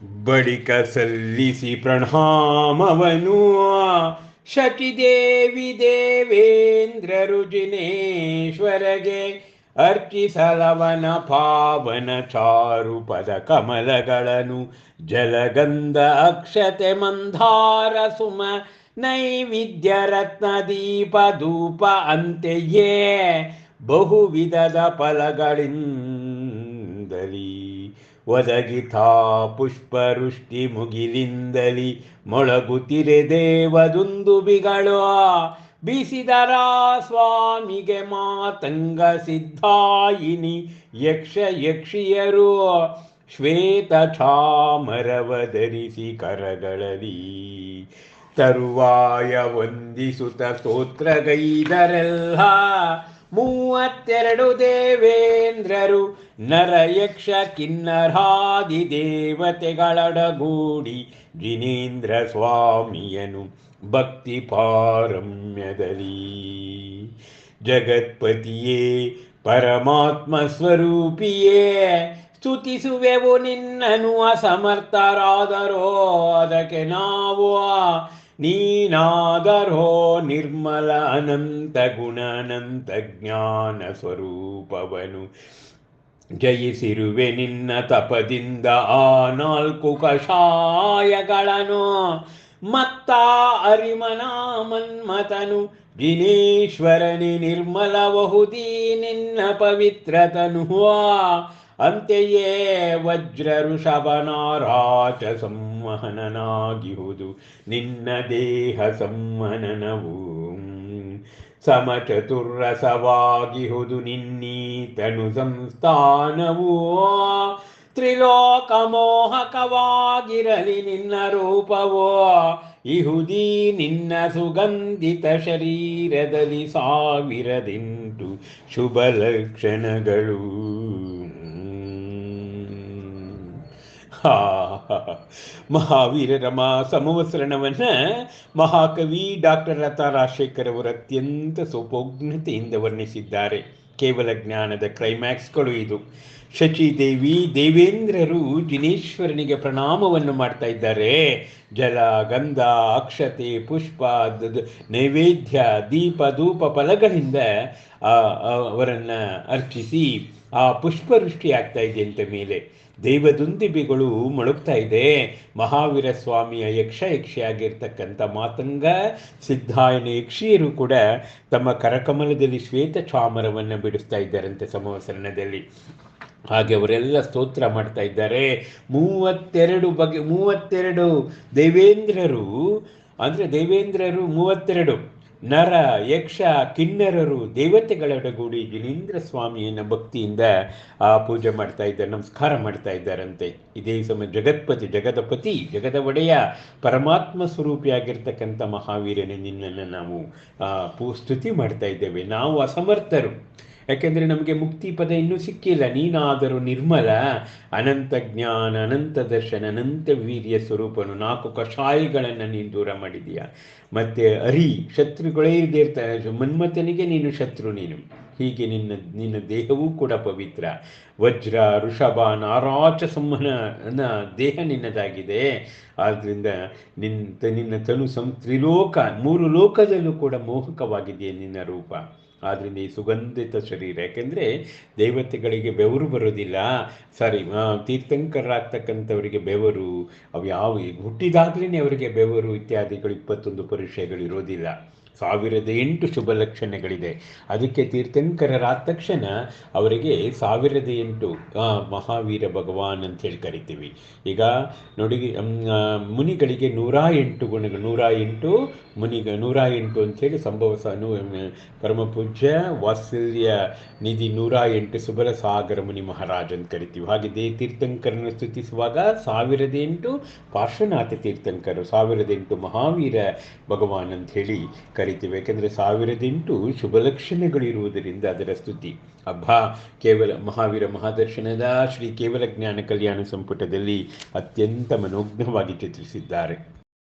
ಬಳಿಕ ಸಲ್ಲಿಸಿ ಪ್ರಣಾಮವನು ಶಚಿದೇವಿ ದೇವೇಂದ್ರ ರುಜಿನೇಶ್ವರಗೆ ಅರ್ಚಿಸಲವನ ಪಾವನ ಚಾರು ಪದ ಕಮಲಗಳನ್ನು ಜಲಗಂಧ ಅಕ್ಷತೆ ಮಂದಾರ ಸುಮ ನೈವಿದ್ಯ ರತ್ನ ದೀಪ ಧೂಪ ಅಂತೆಯೇ ಬಹುವಿಧದ ಫಲಗಳಿಂದಲಿ ಒದಗಿತಾ ಪುಷ್ಪವೃಷ್ಟಿ ಮುಗಿಲಿಂದಲಿ ಮೊಳಗುತ್ತಿರೆ ದೇವದುಂದುಬಿಗಳು ಬೀಸಿದರ ಸ್ವಾಮಿಗೆ ಮಾತಂಗ ಸಿದ್ಧಾಯಿನಿ ಯಕ್ಷ ಯಕ್ಷಿಯರು. ಶ್ವೇತ ಚಾಮರವ ಧರಿಸಿ ಕರಗಳಲ್ಲಿ ತರುವಾಯ ವಂದಿಸುತ್ತ ಸ್ತೋತ್ರಗೈದರೆಲ್ಲ. ಮೂವತ್ತೆರಡು ದೇವೇಂದ್ರರು ನರಯಕ್ಷ ಕಿನ್ನರಾದಿ ದೇವತೆಗಳಡಗೂಡಿ ಜಿನೇಂದ್ರ ಸ್ವಾಮಿಯನು ಭಕ್ತಿ ಪಾರಮ್ಯದಲ್ಲಿ. ಜಗತ್ಪತಿಯೇ, ಪರಮಾತ್ಮ ಸ್ವರೂಪಿಯೇ, ಸ್ತುತಿಸುವೆವು ನಿನ್ನನು ಅಸಮರ್ಥರಾದರೋ, ಅದಕ್ಕೆ ನಾವು ನೀನಾದರೋ ನಿರ್ಮಲ ಅನಂತ ಗುಣ ಅನಂತ ಜ್ಞಾನ ಸ್ವರೂಪವನು. ಜಯಿಸಿರುವೆ ನಿನ್ನ ತಪದಿಂದ ಆ ನಾಲ್ಕು ಕಷಾಯಗಳನ್ನು. ಮತ್ತ ಅರಿಮನ ಮನ್ಮತನು ದಿನೇಶ್ವರನಿ ನಿರ್ಮಲ ಬಹುದೀ ನಿನ್ನ ಪವಿತ್ರತನು. ಅಂತೆಯೇ ವಜ್ರ ಋಷಭನಾರಾಚ ಸಂವಹನನಾಗಿಹುದು ನಿನ್ನ ದೇಹ ಸಂವಹನವು ಸಮಚತುರ್ರಸವಾಗಿಹುದು ನಿನ್ನೀತನು ಸಂಸ್ಥಾನವು. ತ್ರಿಲೋಕಮೋಹಕವಾಗಿರಲಿ ನಿನ್ನ ರೂಪವೋ. ಇಹುದೀ ನಿನ್ನ ಸುಗಂಧಿತ ಶರೀರದಲ್ಲಿ ಸಾವಿರದಿಂಟು ಶುಭ ಲಕ್ಷಣಗಳು ಹಾ ಮಹಾವೀರರ ಮಾ ಸಮವಸರಣವನ್ನ ಮಹಾಕವಿ ಡಾಕ್ಟರ್ ಲತಾ ರಾಜಶೇಖರ್ ಅವರು ಅತ್ಯಂತ ಸೋಪೋಗ್ನತೆಯಿಂದ ವರ್ಣಿಸಿದ್ದಾರೆ. ಕೇವಲ ಜ್ಞಾನದ ಕ್ಲೈಮ್ಯಾಕ್ಸ್ಗಳು ಇದು. ಶಚಿದೇವಿ, ದೇವೇಂದ್ರರು ಜಿನೇಶ್ವರನಿಗೆ ಪ್ರಣಾಮವನ್ನು ಮಾಡ್ತಾ ಇದ್ದಾರೆ. ಜಲ, ಗಂಧ, ಅಕ್ಷತೆ, ಪುಷ್ಪ ನೈವೇದ್ಯ, ದೀಪ, ಧೂಪ, ಫಲಗಳಿಂದ ಅವರನ್ನ ಅರ್ಚಿಸಿ ಆ ಪುಷ್ಪವೃಷ್ಟಿ ಆಗ್ತಾ ಇದೆ ಅಂತ ಮೇಲೆ. ದೈವದುಂದಿಬಿಗಳು ಮೊಳಗ್ತಾ ಇದೆ. ಮಹಾವೀರ ಸ್ವಾಮಿಯ ಯಕ್ಷ ಯಕ್ಷಿಯಾಗಿರ್ತಕ್ಕಂಥ ಮಾತಂಗ ಸಿದ್ಧಾಯನ ಯಕ್ಷಿಯರು ಕೂಡ ತಮ್ಮ ಕರಕಮಲದಲ್ಲಿ ಶ್ವೇತ ಚಾಮರವನ್ನು ಬಿಡಿಸ್ತಾ ಇದ್ದಾರಂತೆ ಸಮವಸರಣದಲ್ಲಿ ಹಾಗೆ ಅವರೆಲ್ಲ ಸ್ತೋತ್ರ ಮಾಡ್ತಾ ಇದ್ದಾರೆ. ಮೂವತ್ತೆರಡು ಬಗೆ, ಮೂವತ್ತೆರಡು ದೇವೇಂದ್ರರು, ಅಂದರೆ ದೇವೇಂದ್ರರು ಮೂವತ್ತೆರಡು. ನರ, ಯಕ್ಷ, ಕಿನ್ನರರು, ದೇವತೆಗಳೊಡಗೂಡಿ ಜಿನೇಂದ್ರ ಸ್ವಾಮಿಯನ್ನ ಭಕ್ತಿಯಿಂದ, ಆ, ಪೂಜೆ ಮಾಡ್ತಾ ಇದ್ದಾರೆ, ನಮಸ್ಕಾರ ಮಾಡ್ತಾ ಇದ್ದಾರಂತೆ. ಇದೇ ಸಮಯ ಜಗತ್ಪತಿ, ಜಗದಪತಿ ಜಗದ ಒಡೆಯ ಪರಮಾತ್ಮ ಸ್ವರೂಪಿಯಾಗಿರ್ತಕ್ಕಂಥ ಮಹಾವೀರನೇ ನಿನ್ನನ್ನು ನಾವು ಪೂ, ಸ್ತುತಿ ಮಾಡ್ತಾ ಇದ್ದೇವೆ. ನಾವು ಅಸಮರ್ಥರು. ಯಾಕೆಂದರೆ ನಮಗೆ ಮುಕ್ತಿ ಪದ ಇನ್ನೂ ಸಿಕ್ಕಿಲ್ಲ. ನೀನಾದರೂ ನಿರ್ಮಲ, ಅನಂತ ಜ್ಞಾನ, ಅನಂತ ದರ್ಶನ, ಅನಂತ ವೀರ್ಯ ಸ್ವರೂಪನು ನಾಲ್ಕು ಕಷಾಯಗಳನ್ನು ನೀನು ದೂರ ಮಾಡಿದೀಯ ಮತ್ತೆ ಅರಿ, ಶತ್ರುಗಳೇ ಇದೇ ಇರ್ತಾರೆ. ಮನ್ಮಥನಿಗೆ ನೀನು ಶತ್ರು ನೀನು. ಹೀಗೆ ನಿನ್ನ ನಿನ್ನ ದೇಹವೂ ಕೂಡ ಪವಿತ್ರ. ವಜ್ರ, ಋಷಭ ನಾರಾಚ ಸಂಹನ ದೇಹ ನಿನ್ನದಾಗಿದೆ. ಆದ್ದರಿಂದ ನಿನ್ನ ನಿನ್ನ ತನು ಸಂ, ತ್ರಿಲೋಕ, ಮೂರು ಲೋಕದಲ್ಲೂ ಕೂಡ ಮೋಹಕವಾಗಿದೆಯೇ ನಿನ್ನ ರೂಪ? ಆದ್ದರಿಂದ ಈ ಸುಗಂಧಿತ ಶರೀರ. ಯಾಕೆಂದರೆ ದೇವತೆಗಳಿಗೆ ಬೆವರು ಬರೋದಿಲ್ಲ ಸಾರಿ ತೀರ್ಥಂಕರಾಗ್ತಕ್ಕಂಥವರಿಗೆ ಬೆವರು, ಅವು ಯಾವ ಹುಟ್ಟಿದಾಗಲೇ ಅವರಿಗೆ ಬೆವರು ಇತ್ಯಾದಿಗಳು ಇಪ್ಪತ್ತೊಂದು ಪರಿಶಯಗಳು ಇರೋದಿಲ್ಲ ಸಾವಿರದ ಎಂಟು ಶುಭ ಲಕ್ಷಣಗಳಿದೆ. ಅದಕ್ಕೆ ತೀರ್ಥಂಕರರಾದ ತಕ್ಷಣ ಅವರಿಗೆ ಸಾವಿರದ ಎಂಟು ಮಹಾವೀರ ಭಗವಾನ್ ಅಂತ ಹೇಳಿ ಕರಿತೀವಿ. ಈಗ ನೋಡಿ ಮುನಿಗಳಿಗೆ ನೂರ ಎಂಟು ಗುಣಗಳು ನೂರ ಎಂಟು ಮುನಿಗ ನೂರ ಎಂಟು ಅಂಥೇಳಿ ಸಂಭವ ಸಾನು ಪರಮ ಪೂಜ್ಯ ವಾತ್ಸಲ್ಯ ನಿಧಿ ನೂರ ಎಂಟು ಸುಬಲ ಸಾಗರ ಮುನಿ ಮಹಾರಾಜ್ ಅಂತ ಕರಿತೀವಿ. ಹಾಗೆ ದೇ ತೀರ್ಥಂಕರನ್ನು ಸ್ತುತಿಸುವಾಗ ಸಾವಿರದ ಎಂಟು ಪಾರ್ಶ್ವನಾಥ ತೀರ್ಥಂಕರು, ಸಾವಿರದ ಎಂಟು ಮಹಾವೀರ ಭಗವಾನ್ ಅಂತ ಹೇಳಿ ಕರಿತೀವಿ. ಯಾಕೆಂದರೆ ಸಾವಿರದೆಂಟು ಶುಭಲಕ್ಷಣಗಳಿರುವುದರಿಂದ ಶುಭ ಲಕ್ಷಣಗಳಿರುವುದರಿಂದ ಅದರ ಸ್ತುತಿ. ಅಬ್ಬಾ, ಕೇವಲ ಮಹಾವೀರ ಮಹಾದರ್ಶನದ ಶ್ರೀ ಕೇವಲ ಜ್ಞಾನ ಕಲ್ಯಾಣ ಸಂಪುಟದಲ್ಲಿ ಅತ್ಯಂತ ಮನೋಜ್ಞವಾಗಿ ಚಿತ್ರಿಸಿದ್ದಾರೆ.